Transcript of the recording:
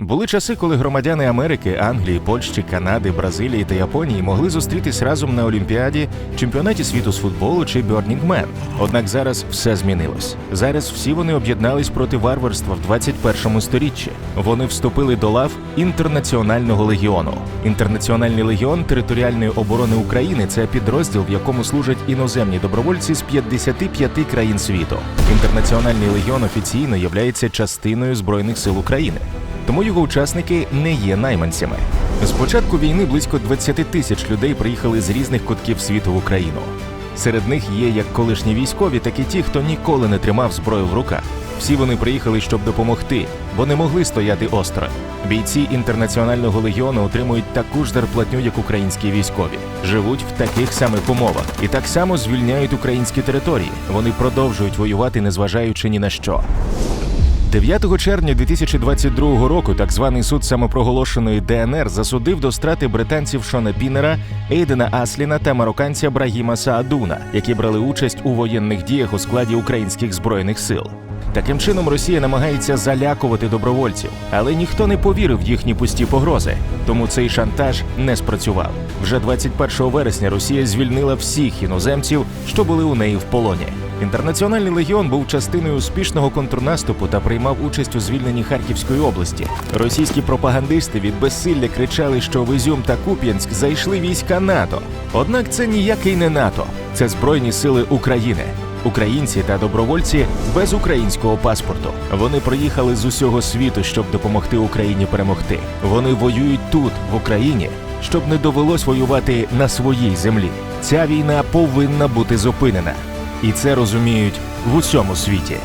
Були часи, коли громадяни Америки, Англії, Польщі, Канади, Бразилії та Японії могли зустрітись разом на Олімпіаді, чемпіонаті світу з футболу чи Man. Однак зараз все змінилось. Зараз всі вони об'єднались проти варварства в 21 сторіччі. Вони вступили до лав інтернаціонального легіону. Інтернаціональний легіон територіальної оборони України це підрозділ, в якому служать іноземні добровольці з 55 країн світу. Інтернаціональний легіон офіційно являється частиною збройних сил України тому його учасники не є найманцями. З початку війни близько 20 тисяч людей приїхали з різних кутків світу в Україну. Серед них є як колишні військові, так і ті, хто ніколи не тримав зброю в руках. Всі вони приїхали, щоб допомогти, бо не могли стояти осторонь. Бійці інтернаціонального легіону отримують таку ж зарплатню, як українські військові, живуть в таких самих умовах і так само звільняють українські території. Вони продовжують воювати, незважаючи ні на що. 9 червня 2022 року так званий суд самопроголошеної ДНР засудив до страти британців Шона Пінера, Ейдена Асліна та марокканця Брагіма Саадуна, які брали участь у воєнних діях у складі українських збройних сил. Таким чином Росія намагається залякувати добровольців, але ніхто не повірив в їхні пусті погрози, тому цей шантаж не спрацював. Вже 21 вересня Росія звільнила всіх іноземців, що були у неї в полоні. Інтернаціональний легіон був частиною успішного контрнаступу та приймав участь у звільненні Харківської області. Російські пропагандисти від безсилля кричали, що в Ізюм та Куп'янськ зайшли війська НАТО. Однак це ніякий не НАТО, це Збройні сили України. Українці та добровольці без українського паспорту. Вони приїхали з усього світу, щоб допомогти Україні перемогти. Вони воюють тут, в Україні, щоб не довелось воювати на своїй землі. Ця війна повинна бути зупинена. І це розуміють в усьому світі.